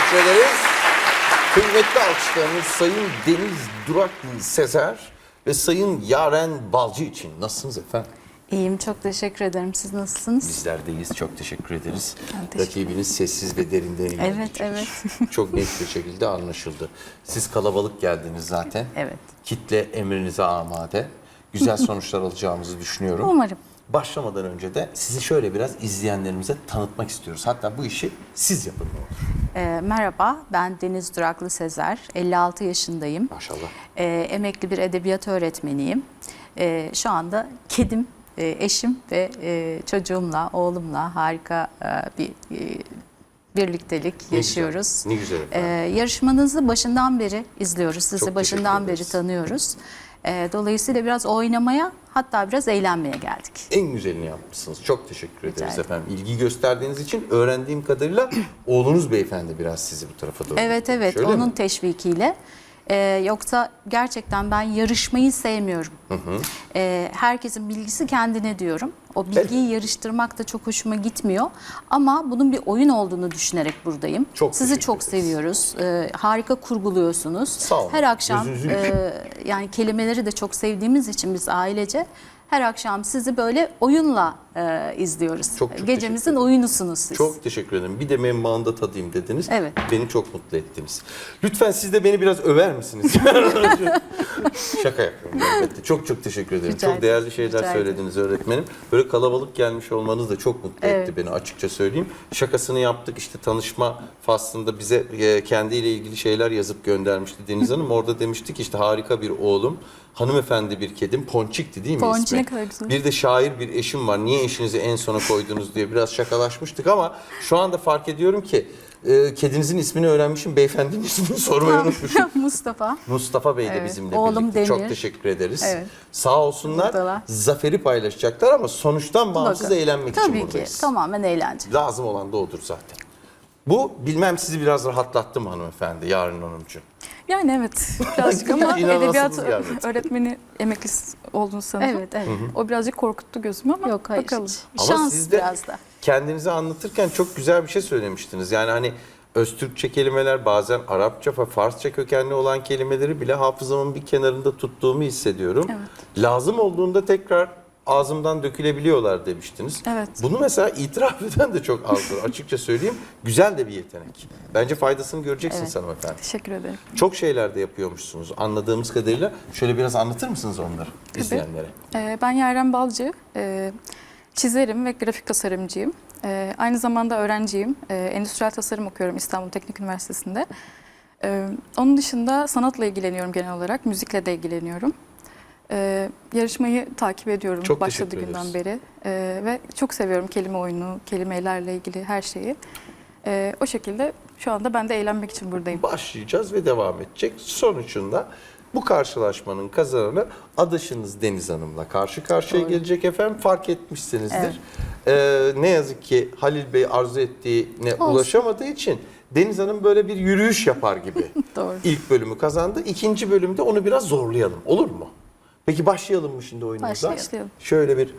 teşekkür ederiz. Kıymetli alkışlarınız Sayın Deniz Duraklı Sezer ve Sayın Yaren Balcı için. Nasılsınız efendim? İyiyim, çok teşekkür ederim. Siz nasılsınız? Bizlerdeyiz. Çok teşekkür ederiz. Ben teşekkür- Rakibiniz sessiz ve derinden ilerleyecek. Evet, evet. Çok net bir şekilde anlaşıldı. Siz kalabalık geldiniz zaten. Evet. Kitle emrinize amade. Güzel sonuçlar alacağımızı düşünüyorum. Umarım. Başlamadan önce de sizi şöyle biraz izleyenlerimize tanıtmak istiyoruz. Hatta bu işi siz yapın ne olur. Ee, merhaba, ben Deniz Duraklı Sezer. 56 yaşındayım. Maşallah. Ee, emekli bir edebiyat öğretmeniyim. Ee, şu anda kedim, e, eşim ve e, çocuğumla, oğlumla harika e, bir e, birliktelik Ne yaşıyoruz. güzel, ne güzel Ee, efendim. yarışmanızı başından beri izliyoruz. Sizi Çok başından beri tanıyoruz. Ee, dolayısıyla biraz oynamaya hatta biraz eğlenmeye geldik. En güzelini yapmışsınız. Çok teşekkür ederiz ederim. efendim. İlgi gösterdiğiniz için öğrendiğim kadarıyla oğlunuz beyefendi biraz sizi bu tarafa doğru. Evet evet Şöyle onun mi? teşvikiyle. Ee, yoksa gerçekten ben yarışmayı sevmiyorum. Ee, herkesin bilgisi kendine diyorum. O bilgiyi yarıştırmak da çok hoşuma gitmiyor. Ama bunun bir oyun olduğunu düşünerek buradayım. Çok Sizi çok ederiz. seviyoruz. Ee, harika kurguluyorsunuz. Sağ olun. Her akşam Gözünüzü e, yani kelimeleri de çok sevdiğimiz için biz ailece her akşam sizi böyle oyunla e, izliyoruz. Çok çok Gecemizin oyunusunuz siz. Çok teşekkür ederim. Bir de menbaında tadayım dediniz. Evet. Beni çok mutlu ettiniz. Lütfen siz de beni biraz över misiniz? Şaka yapıyorum elbette. Çok çok teşekkür ederim. Rica çok değerli ederim, şeyler rica söylediniz öğretmenim. Böyle kalabalık gelmiş olmanız da çok mutlu Evet. etti beni açıkça söyleyeyim. Şakasını yaptık işte tanışma faslında bize e, kendiyle ilgili şeyler yazıp göndermişti Deniz Hanım. Orada demiştik işte harika bir oğlum, hanımefendi bir kedim, Ponçik'ti değil mi Ponçik, ismi? güzel. Bir de şair bir eşim var. Niye eşinizi en sona koydunuz diye biraz şakalaşmıştık ama şu anda fark ediyorum ki e, kedinizin ismini öğrenmişim, beyefendinin ismini sormayı unutmuşum. Mustafa. Mustafa Bey de Evet, bizimle oğlum birlikte. Çok Demir. teşekkür ederiz. Evet. Sağ olsunlar. Buradalar. Zaferi paylaşacaklar ama sonuçtan bağımsız Bakın, eğlenmek için Tabii ki buradayız. tamamen eğlence. Lazım olan da odur zaten. Bu bilmem sizi biraz rahatlattı mı hanımefendi Yarın Hanımcığım? Yani evet birazcık ama edebiyat gelmedi. öğretmeni emeklisi olduğunu sanırım. Evet, evet. O birazcık korkuttu gözümü ama Yok hayır bakalım. hiç. Ama Şans siz de biraz da. kendinizi anlatırken çok güzel bir şey söylemiştiniz. Yani hani Öztürkçe kelimeler bazen Arapça ve Farsça kökenli olan kelimeleri bile hafızamın bir kenarında tuttuğumu hissediyorum. Lazım olduğunda tekrar ağzımdan dökülebiliyorlar demiştiniz. Evet. Bunu mesela itiraf eden de çok azdır açıkça söyleyeyim. Güzel de bir yetenek. Bence faydasını göreceksiniz Evet. hanımefendi. Teşekkür ederim. Çok şeyler de yapıyormuşsunuz anladığımız kadarıyla. Şöyle biraz anlatır mısınız onları izleyenlere? Ee, ben Yaren Balcı, ee, çizerim ve grafik tasarımcıyım. Ee, aynı zamanda öğrenciyim. Ee, endüstriyel tasarım okuyorum İstanbul Teknik Üniversitesi'nde. Ee, onun dışında sanatla ilgileniyorum genel olarak, müzikle de ilgileniyorum. Ee, yarışmayı takip ediyorum Çok başladığı günden beri Ee, ve çok seviyorum kelime oyunu, kelimelerle ilgili her şeyi. Ee, o şekilde şu anda ben de eğlenmek için buradayım. başlayacağız ve devam edecek. Sonuçunda bu karşılaşmanın kazananı adaşınız Deniz Hanım'la karşı karşıya Doğru. gelecek efendim. Fark etmişsinizdir. Ee, ne yazık ki Halil Bey arzu ettiğine Olsun. ulaşamadığı için Deniz Hanım böyle bir yürüyüş yapar gibi. Doğru. İlk bölümü kazandı. İkinci bölümde onu biraz zorlayalım. Olur mu? Peki başlayalım mı şimdi oyunumuza? Başlayalım. Şöyle bir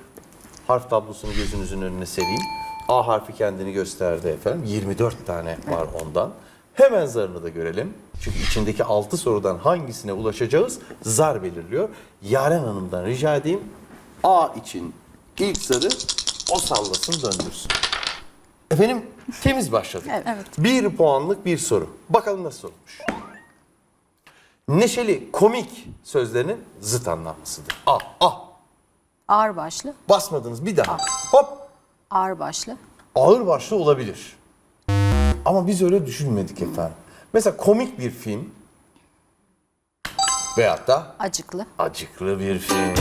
harf tablosunu gözünüzün önüne sereyim. A harfi kendini gösterdi efendim. 24 tane var ondan. Hemen zarını da görelim. Çünkü içindeki 6 sorudan hangisine ulaşacağız zar belirliyor. Yaren Hanım'dan rica edeyim. A için ilk zarı o sallasın döndürsün. Efendim temiz başladık. Evet. Evet. Bir puanlık bir soru. Bakalım nasıl olmuş. Neşeli, komik sözlerinin zıt anlamlısıdır. A, A. Ağır başlı, Basmadınız bir daha. Hop. ağır başlı. Ağır başlı olabilir. Ama biz öyle düşünmedik efendim. Mesela komik bir film veyahut da Acıklı. acıklı bir film.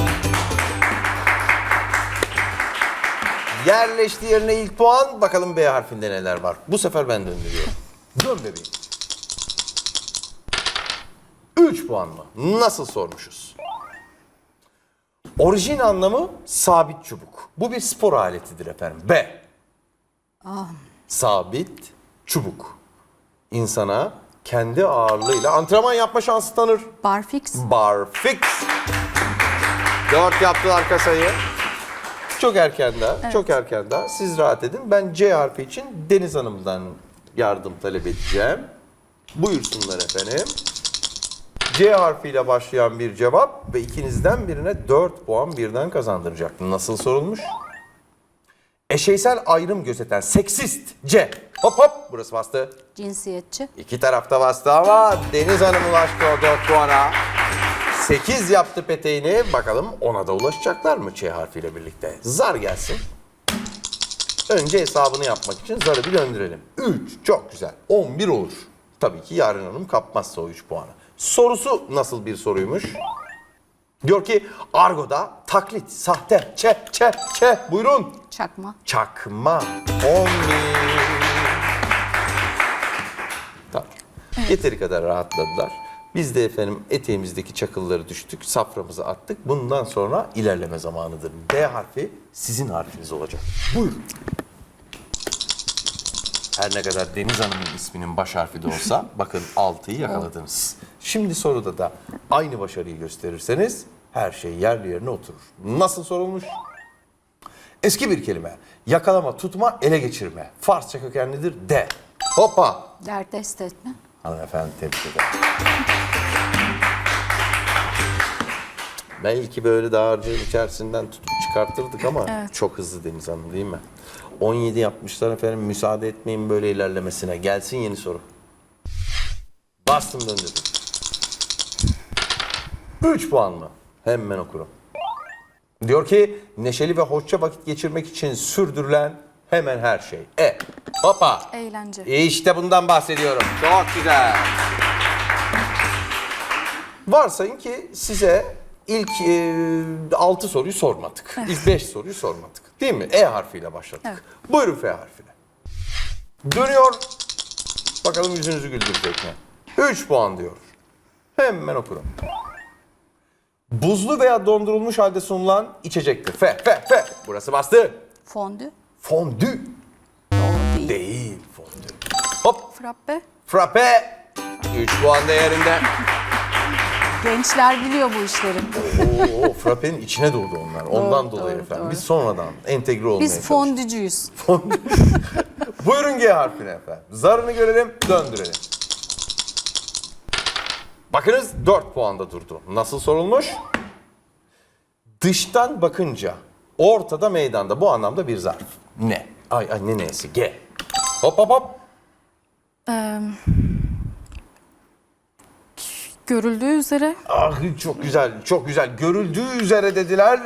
Yerleşti yerine ilk puan. Bakalım B harfinde neler var. Bu sefer ben döndürüyorum. Dön bebeğim. 3 puan mı? Nasıl sormuşuz? Orijin anlamı sabit çubuk. Bu bir spor aletidir efendim. B. Sabit çubuk. İnsana kendi ağırlığıyla antrenman yapma şansı tanır. Barfix. Barfix. Dört yaptılar kasayı. Çok erken daha, çok erken daha. Siz rahat edin. Ben C harfi için Deniz Hanım'dan yardım talep edeceğim. Buyursunlar efendim. C harfiyle başlayan bir cevap ve ikinizden birine 4 puan birden kazandıracak. Nasıl sorulmuş? Eşeysel ayrım gözeten seksist C. Hop hop burası bastı. Cinsiyetçi. İki tarafta bastı ama Deniz Hanım ulaştı o 4 puana. 8 yaptı peteğini. Bakalım ona da ulaşacaklar mı Ç harfiyle birlikte? Zar gelsin. Önce hesabını yapmak için zarı bir döndürelim. 3 çok güzel. 11 olur. Tabii ki Yaren Hanım kapmazsa o 3 puanı. Sorusu nasıl bir soruymuş? Diyor ki Argo'da taklit, sahte, çe, çe, çe. Buyurun. Çakma. Çakma 10 Tamam. Yeteri kadar rahatladılar. Biz de efendim eteğimizdeki çakılları düştük, saframızı attık. Bundan sonra ilerleme zamanıdır. D harfi sizin harfiniz olacak. Buyurun. Her ne kadar Deniz Hanım'ın isminin baş harfi de olsa bakın 6'yı yakaladınız. Şimdi soruda da aynı başarıyı gösterirseniz her şey yerli yerine oturur. Nasıl sorulmuş? Eski bir kelime. Yakalama, tutma, ele geçirme. Farsça kökenlidir. De. Hoppa. Derdest etme. Hanımefendi tebrik ederim. Belki böyle dağarcığın içerisinden tutup çıkartırdık ama çok hızlı Deniz Hanım değil mi? 17 yapmışlar efendim müsaade etmeyin böyle ilerlemesine. Gelsin yeni soru. Bastım döndürdüm. 3 puan mı? Hemen okurum. Diyor ki neşeli ve hoşça vakit geçirmek için sürdürülen hemen her şey. E. Hoppa. Eğlence. İşte bundan bahsediyorum. Çok güzel. Varsayın ki size ilk 6 soruyu sormadık. İlk 5 soruyu sormadık. Değil mi? E harfiyle başladık. Evet. Buyurun F harfiyle. Dönüyor. Bakalım yüzünüzü güldürecek mi? 3 puan diyor. Hemen okurum. Buzlu veya dondurulmuş halde sunulan içecektir. F, F, F. Burası bastı. Fondü. Fondü. Doğru değil. Değil fondü. Hop. Frappe. Frappe 3 puan değerinde. Gençler biliyor bu işleri. Oo, frappenin içine durdu onlar. Ondan Doğru, dolayı doğru, efendim. doğru. Biz sonradan entegre olmaya Biz çalıştık. fondücüyüz. Buyurun G harfine efendim. Zarını görelim, döndürelim. Bakınız 4 puanda durdu. Nasıl sorulmuş? Dıştan bakınca ortada meydanda bu anlamda bir zarf. Ne? Ay ay ne neyse G. Hop hop hop. Ee, görüldüğü üzere Ah çok güzel, çok güzel. Görüldüğü üzere dediler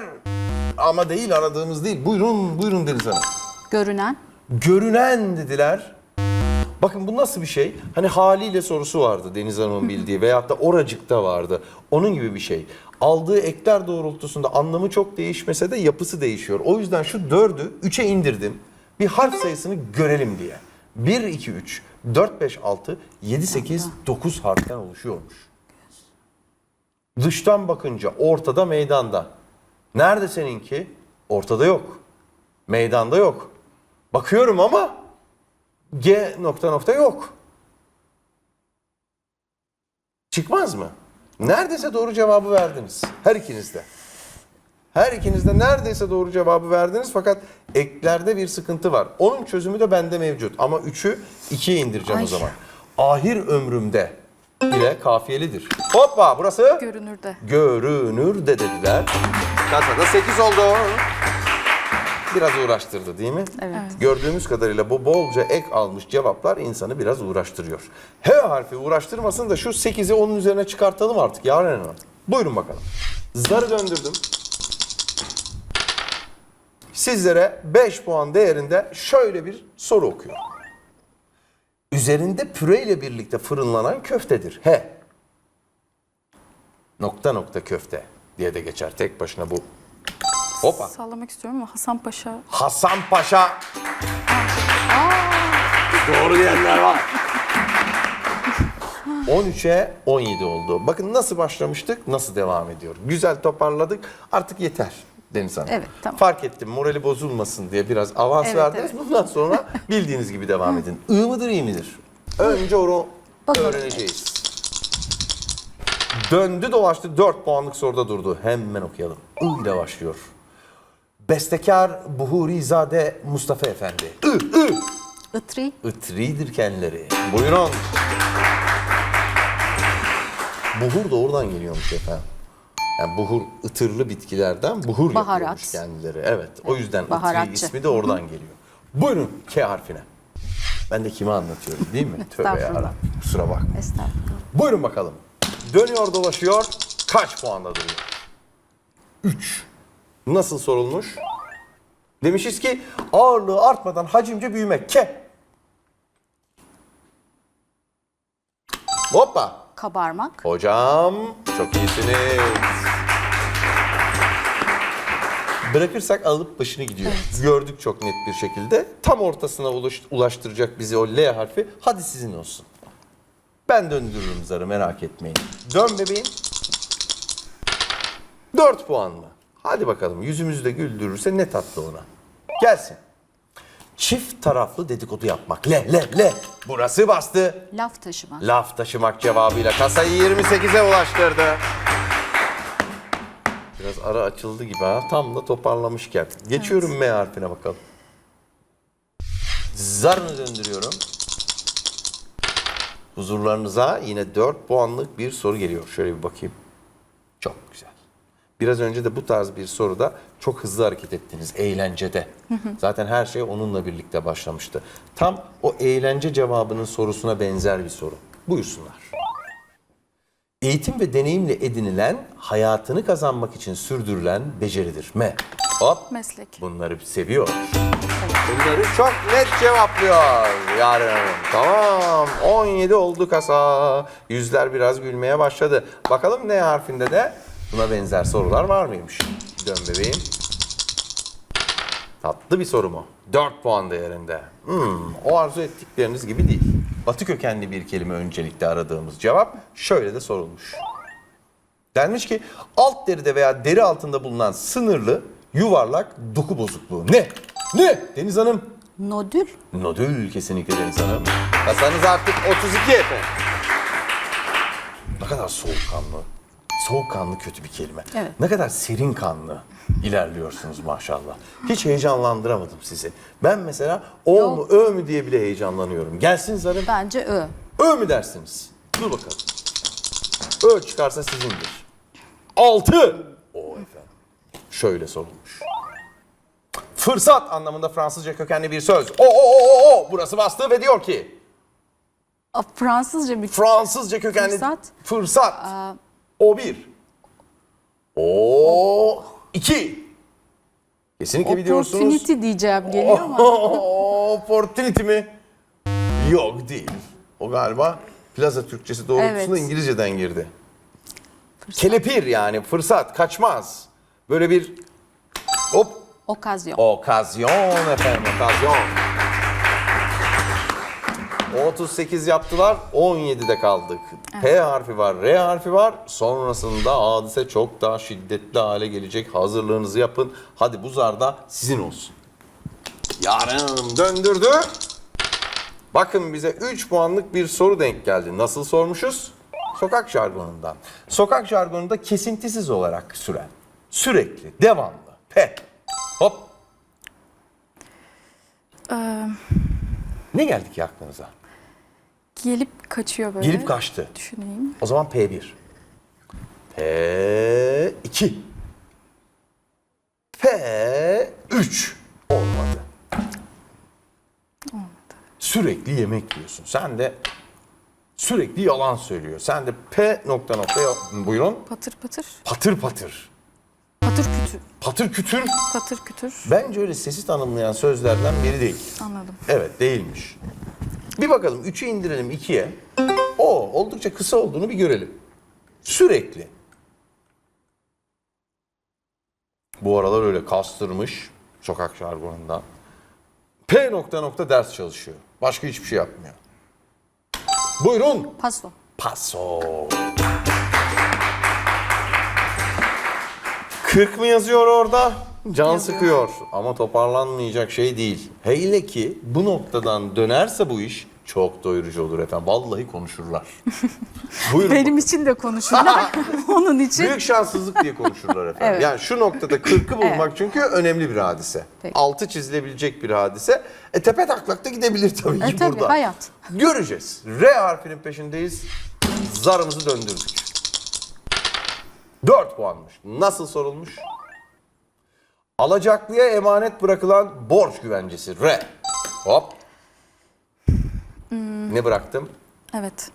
ama değil aradığımız değil. Buyurun, buyurun Deniz Hanım. Görünen. Görünen dediler. Bakın bu nasıl bir şey? Hani haliyle sorusu vardı Deniz Hanım'ın bildiği veyahut da oracıkta vardı. Onun gibi bir şey. Aldığı ekler doğrultusunda anlamı çok değişmese de yapısı değişiyor. O yüzden şu dördü üçe indirdim. Bir harf sayısını görelim diye. 1, 2, 3, 4, 5, 6, 7, 8, 9 harften oluşuyormuş. Dıştan bakınca ortada meydanda. Nerede seninki? Ortada yok. Meydanda yok. Bakıyorum ama G nokta nokta yok. Çıkmaz mı? Neredeyse doğru cevabı verdiniz. Her ikiniz de. Her ikiniz de neredeyse doğru cevabı verdiniz fakat eklerde bir sıkıntı var. Onun çözümü de bende mevcut ama 3'ü 2'ye indireceğim Ay. o zaman. Ahir ömrümde ile kafiyelidir. Hoppa burası görünürde. görünür de dediler. Kasada 8 oldu. Biraz uğraştırdı değil mi? Evet. Gördüğümüz kadarıyla bu bolca ek almış cevaplar insanı biraz uğraştırıyor. H harfi uğraştırmasın da şu 8'i onun üzerine çıkartalım artık Yaren Hanım. Buyurun bakalım. Zarı döndürdüm. Sizlere 5 puan değerinde şöyle bir soru okuyorum. Üzerinde püreyle birlikte fırınlanan köftedir. H. Nokta nokta köfte diye de geçer tek başına bu. Hoppa. Sallamak istiyorum ama Hasan Paşa Hasan Paşa. Doğru diyenler var. 13'e 17 oldu. Bakın nasıl başlamıştık, nasıl devam ediyor. Güzel toparladık. Artık yeter Deniz Hanım. Evet, tamam. Fark ettim morali bozulmasın diye biraz avans Evet, verdiniz. evet. Bundan sonra bildiğiniz gibi devam edin. I mıdır iyi midir? Önce onu Bakalım. öğreneceğiz. Döndü dolaştı 4 puanlık soruda durdu. Hemen okuyalım. I ile başlıyor. Bestekar Buhurizade Mustafa Efendi. I, I. Itri. Itridir kendileri. Buyurun. Buhur da oradan geliyormuş efendim. Yani buhur ıtırlı bitkilerden buhur Baharat. yapıyormuş kendileri. Evet. O yüzden ıtri ismi de oradan geliyor. Buyurun K harfine. Ben de kime anlatıyorum değil mi? Tövbe Estağfurullah. yarabbim. Kusura bakma. Estağfurullah. Buyurun bakalım. Dönüyor dolaşıyor. Kaç puanda duruyor? 3. Nasıl sorulmuş? Demişiz ki ağırlığı artmadan hacimce büyümek. K. Hoppa. Kabarmak. Hocam çok iyisiniz. Bırakırsak alıp başını gidiyor. Gördük çok net bir şekilde. Tam ortasına ulaş- ulaştıracak bizi o L harfi. Hadi sizin olsun. Ben döndürürüm zarı merak etmeyin. Dön bebeğim. 4 puan mı? Hadi bakalım yüzümüzü de güldürürse ne tatlı ona. Gelsin. Çift taraflı dedikodu yapmak. Le le le. Burası bastı. Laf taşımak. Laf taşımak cevabıyla kasayı 28'e ulaştırdı. Biraz ara açıldı gibi ha. Tam da toparlamışken. Geçiyorum M harfine bakalım. Zarını döndürüyorum. Huzurlarınıza yine 4 puanlık bir soru geliyor. Şöyle bir bakayım. Çok güzel. Biraz önce de bu tarz bir soruda çok hızlı hareket ettiniz eğlencede. Zaten her şey onunla birlikte başlamıştı. Tam o eğlence cevabının sorusuna benzer bir soru. Buyursunlar. Eğitim ve deneyimle edinilen, hayatını kazanmak için sürdürülen beceridir. M. Hop. Meslek. Bunları seviyor. Bunları çok net cevaplıyor Yaren Hanım. Tamam. 17 oldu kasa. Yüzler biraz gülmeye başladı. Bakalım ne harfinde de buna benzer sorular var mıymış? Dön bebeğim. Tatlı bir soru mu? 4 puan değerinde. Hmm, o arzu ettikleriniz gibi değil. Batı kökenli bir kelime öncelikle aradığımız cevap şöyle de sorulmuş. Denmiş ki alt deride veya deri altında bulunan sınırlı yuvarlak doku bozukluğu. Ne? Ne? Deniz Hanım. Nodül. Nodül kesinlikle Deniz Hanım. Kasanız artık 32 efendim. Ne kadar soğukkanlı. Soğukkanlı kötü bir kelime. Evet. Ne kadar serin kanlı ilerliyorsunuz maşallah. Hiç heyecanlandıramadım sizi. Ben mesela o mu ö mü diye bile heyecanlanıyorum. Gelsin zarım. Bence Ö. Ö mü dersiniz? Dur bakalım. Ö çıkarsa sizindir. Altı. O efendim. Şöyle sorulmuş. Fırsat anlamında Fransızca kökenli bir söz. O o o o o. Burası bastı ve diyor ki A, Fransızca bir Fransızca kökenli Fırsat. fırsat. O bir. O iki. Kesinlikle biliyorsunuz. opportunity diyeceğim geliyor ama. Opportunity mi? Yok değil. O galiba plaza Türkçesi doğrultusunda Evet. İngilizceden girdi. Kelepir yani fırsat kaçmaz. Böyle bir hop Okazyon. okazyon efendim okazyon. 38 yaptılar 17'de kaldık. P harfi var, R harfi var. Sonrasında hadise çok daha şiddetli hale gelecek. Hazırlığınızı yapın. Hadi bu zar da sizin olsun. Yaren Hanım döndürdü. Bakın bize 3 puanlık bir soru denk geldi. Nasıl sormuşuz? Sokak jargonundan. Sokak jargonunda kesintisiz olarak süren, sürekli, devamlı. P. Hop. Ee, Ne geldi ki aklınıza? Gelip kaçıyor böyle. Gelip kaçtı. Düşüneyim. O zaman P1. P2. P3. Olmadı. Sürekli yemek yiyorsun. Sen de sürekli yalan söylüyor. Sen de P nokta nokta buyurun. Patır patır. Patır patır. Patır kütür. Patır kütür. Patır kütür. Bence öyle sesi tanımlayan sözlerden biri değil. Anladım. Evet değilmiş. Bir bakalım 3'ü indirelim 2'ye. O oldukça kısa olduğunu bir görelim. Sürekli. Bu aralar öyle kastırmış sokak jargonundan. P nokta nokta ders çalışıyor. Başka hiçbir şey yapmıyor. Buyurun. Paso. Paso. 40 mı yazıyor orada? Can sıkıyor ama toparlanmayacak şey değil. Hele ki bu noktadan dönerse bu iş Çok doyurucu olur efendim. Vallahi konuşurlar. Buyurun. Benim için de konuşurlar. Onun için Büyük şanssızlık diye konuşurlar efendim. Evet. Yani şu noktada 40'ı bulmak çünkü önemli bir hadise. Peki. Altı çizilebilecek bir hadise. E tepe taklak da gidebilir tabii ki E, tabii, burada. hayat. Göreceğiz. R harfinin peşindeyiz. Zarımızı döndürdük. 4 puanmış. Nasıl sorulmuş? Alacaklıya emanet bırakılan borç güvencesi. R. Hop. Hmm. Ne bıraktım? Evet.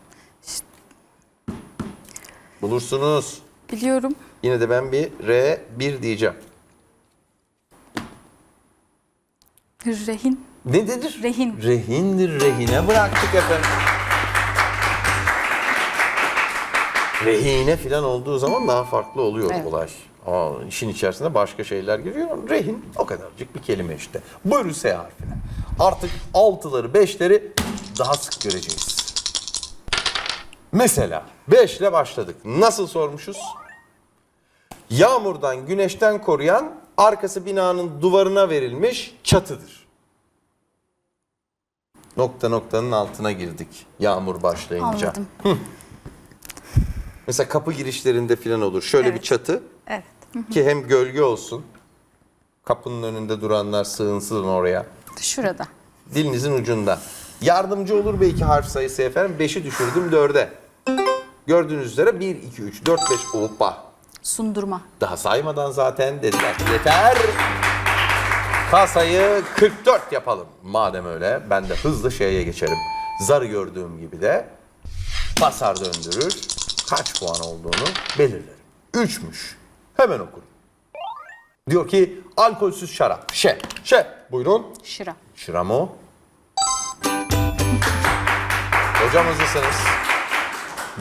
Bulursunuz. Biliyorum. Yine de ben bir R1 diyeceğim. Rehin. Ne dedir? Rehin. Rehindir rehine bıraktık efendim. Rehine falan olduğu zaman daha farklı oluyor Evet. olay. Ama işin içerisinde başka şeyler giriyor. Rehin o kadarcık bir kelime işte. Buyurun S harfine. Artık altıları, beşleri daha sık göreceğiz. Mesela 5 ile başladık. Nasıl sormuşuz? Yağmurdan, güneşten koruyan arkası binanın duvarına verilmiş çatıdır. Nokta noktanın altına girdik yağmur başlayınca. anladım. Mesela kapı girişlerinde falan olur. Şöyle bir Evet. çatı Evet. ki hem gölge olsun. Kapının önünde duranlar sığınsın oraya. Şurada. Dilinizin ucunda. Yardımcı olur belki harf sayısı efendim. 5'i düşürdüm 4'e. Gördüğünüz üzere 1, 2, 3, 4, 5. Hoppa. Sundurma. Daha saymadan zaten dediler ki yeter. Kasayı 44 yapalım. Madem öyle ben de hızlı şeye geçerim. Zarı gördüğüm gibi de basar döndürür. Kaç puan olduğunu belirlerim. 3'müş. Hemen okurum. Diyor ki alkolsüz şarap. Şe. Şe. Buyurun. Şıra. Şıramo. Hocam hızlısınız.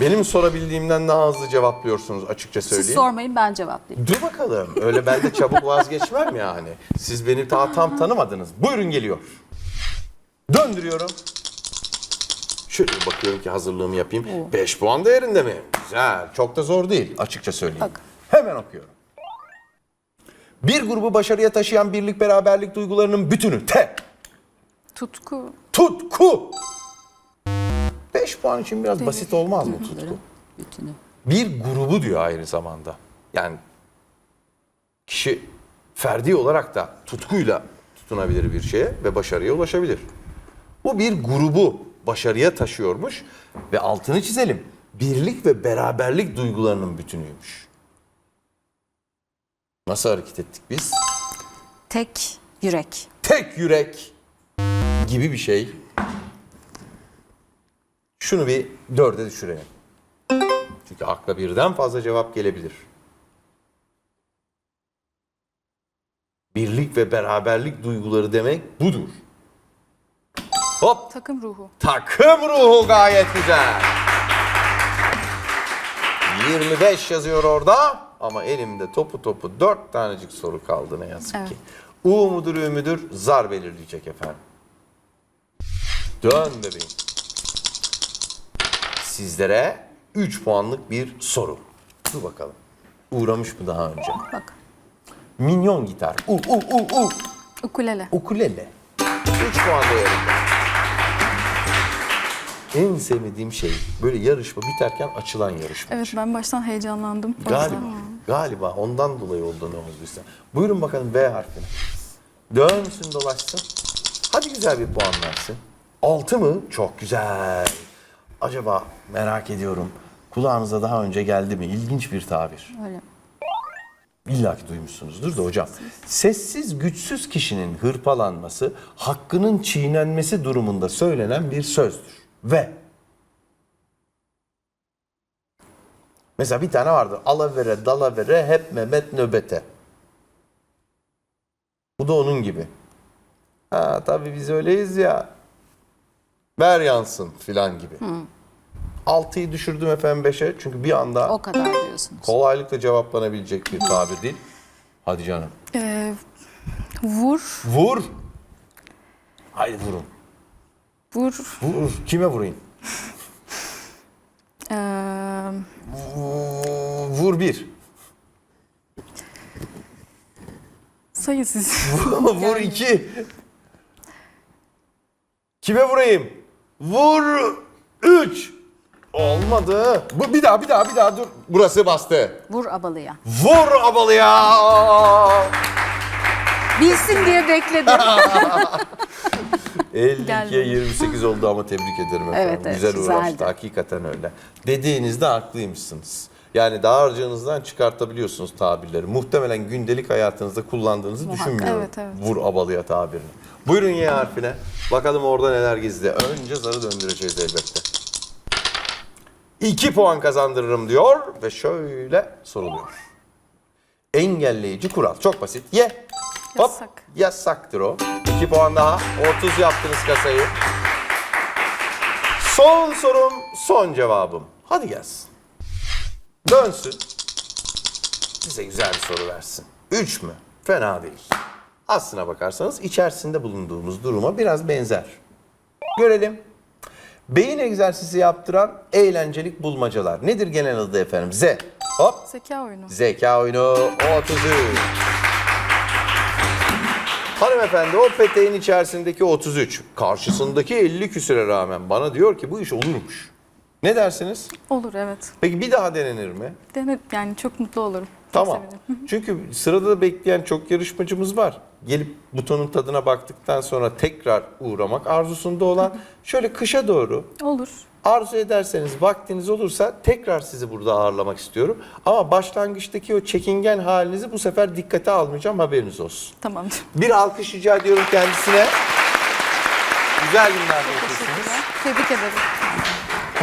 Benim sorabildiğimden daha hızlı cevaplıyorsunuz açıkça söyleyeyim. Siz sormayın ben cevaplayayım. Dur bakalım. Öyle ben de çabuk vazgeçmem yani. Siz beni daha tam tanımadınız. Buyurun geliyor. Döndürüyorum. Şöyle bakıyorum ki hazırlığımı yapayım. 5 puan değerinde mi? Güzel. Çok da zor değil açıkça söyleyeyim. Bak. Hemen okuyorum. Bir grubu başarıya taşıyan birlik beraberlik duygularının bütünü. T. Tutku. Tutku. 5 puan için biraz basit olmaz mı tutku? Bütünü. bir grubu diyor aynı zamanda. Yani kişi ferdi olarak da tutkuyla tutunabilir bir şeye ve başarıya ulaşabilir. Bu bir grubu başarıya taşıyormuş ve altını çizelim. Birlik ve beraberlik duygularının bütünüymüş. Nasıl hareket ettik biz? Tek yürek. Tek yürek gibi bir şey. Şunu bir dörde düşürelim. Çünkü akla birden fazla cevap gelebilir. Birlik ve beraberlik duyguları demek budur. Hop Takım ruhu. takım ruhu gayet güzel. 25 yazıyor orada ama elimde topu topu 4 tanecik soru kaldı ne yazık Evet. ki. U mudur Ü müdür zar belirleyecek efendim. Dön bebeğim. Sizlere 3 puanlık bir soru. Dur bakalım. Uğramış mı daha önce? Bak. Minyon gitar. U u u u. Ukulele. Ukulele. 3 puan değerinde. En sevmediğim şey böyle yarışma biterken açılan yarışma. Evet ben baştan heyecanlandım. O Galiba, yüzden- galiba ondan dolayı oldu ne olduysa. Buyurun bakalım V harfine. Dönsün dolaşsın. Hadi güzel bir puan versin. Altı mı? Çok güzel. Acaba merak ediyorum. Kulağınıza daha önce geldi mi? İlginç bir tabir. Öyle. İlla ki duymuşsunuzdur da hocam. Sessiz güçsüz kişinin hırpalanması, hakkının çiğnenmesi durumunda söylenen bir sözdür. Ve Mesela bir tane vardır. Alavere, dalavere, hep Mehmet nöbete. Bu da onun gibi. Ha tabii biz öyleyiz ya. Ver yansın filan gibi. Altıyı düşürdüm efendim beşe. Çünkü bir anda O kadar diyorsunuz. kolaylıkla cevaplanabilecek bir tabir değil. Hadi canım. Ee, vur. Vur. Haydi vurun. Vur. Vur. Kime vurayım? Ee, Vu- Vur bir. sayın siz. Vur iki. Kime vurayım? Vur 3. Olmadı. Bu bir daha bir daha bir daha dur. Burası bastı. Vur abalıya. Vur abalıya. Bilsin diye bekledim. 52'ye Geldi. 28 oldu ama tebrik ederim efendim. Evet, evet, Güzel uğraştı. güzeldi. Hakikaten öyle. Dediğinizde haklıymışsınız. Yani dağarcığınızdan çıkartabiliyorsunuz tabirleri. Muhtemelen gündelik hayatınızda kullandığınızı düşünmüyorum. Evet, evet. Vur abalıya tabirini. Buyurun Y harfine. Bakalım orada neler gizli. Önce zarı döndüreceğiz elbette. 2 puan kazandırırım diyor ve şöyle soruluyor. Engelleyici kural. Çok basit. Ye. Hop. Yasak. Yasaktır o. 2 puan daha. 30 yaptınız kasayı. Son sorum, son cevabım. Hadi gelsin. Dönsün. Bize güzel bir soru versin. 3 mü? Fena değil. Aslına bakarsanız içerisinde bulunduğumuz duruma biraz benzer. Görelim. Beyin egzersizi yaptıran eğlencelik bulmacalar. Nedir genel adı efendim? Z. Hop. Zeka oyunu. Zeka oyunu 33. Hanımefendi o peteğin içerisindeki 33, karşısındaki 50 küsüre rağmen bana diyor ki bu iş olurmuş. Ne dersiniz? Olur evet. Peki bir daha denenir mi? Dene, yani çok mutlu olurum. Tamam. Çünkü sırada da bekleyen çok yarışmacımız var. Gelip butonun tadına baktıktan sonra tekrar uğramak arzusunda olan şöyle kışa doğru Olur. arzu ederseniz vaktiniz olursa tekrar sizi burada ağırlamak istiyorum. Ama başlangıçtaki o çekingen halinizi bu sefer dikkate almayacağım haberiniz olsun. Tamamdır. Bir alkış rica ediyorum kendisine. Güzel günler geçirsiniz. Tebrik ederim.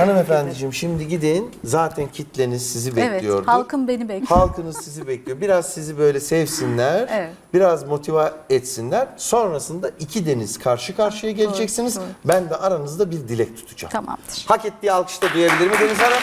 Hanımefendiciğim şimdi gidin. Zaten kitleniz sizi evet, bekliyordu. halkım beni bekliyor. Halkınız sizi bekliyor. Biraz sizi böyle sevsinler. Evet. Biraz motive etsinler. Sonrasında iki deniz karşı karşıya geleceksiniz. doğru. Ben de aranızda bir dilek tutacağım. Tamamdır. Hak ettiği alkışı da duyabilir mi Deniz Hanım?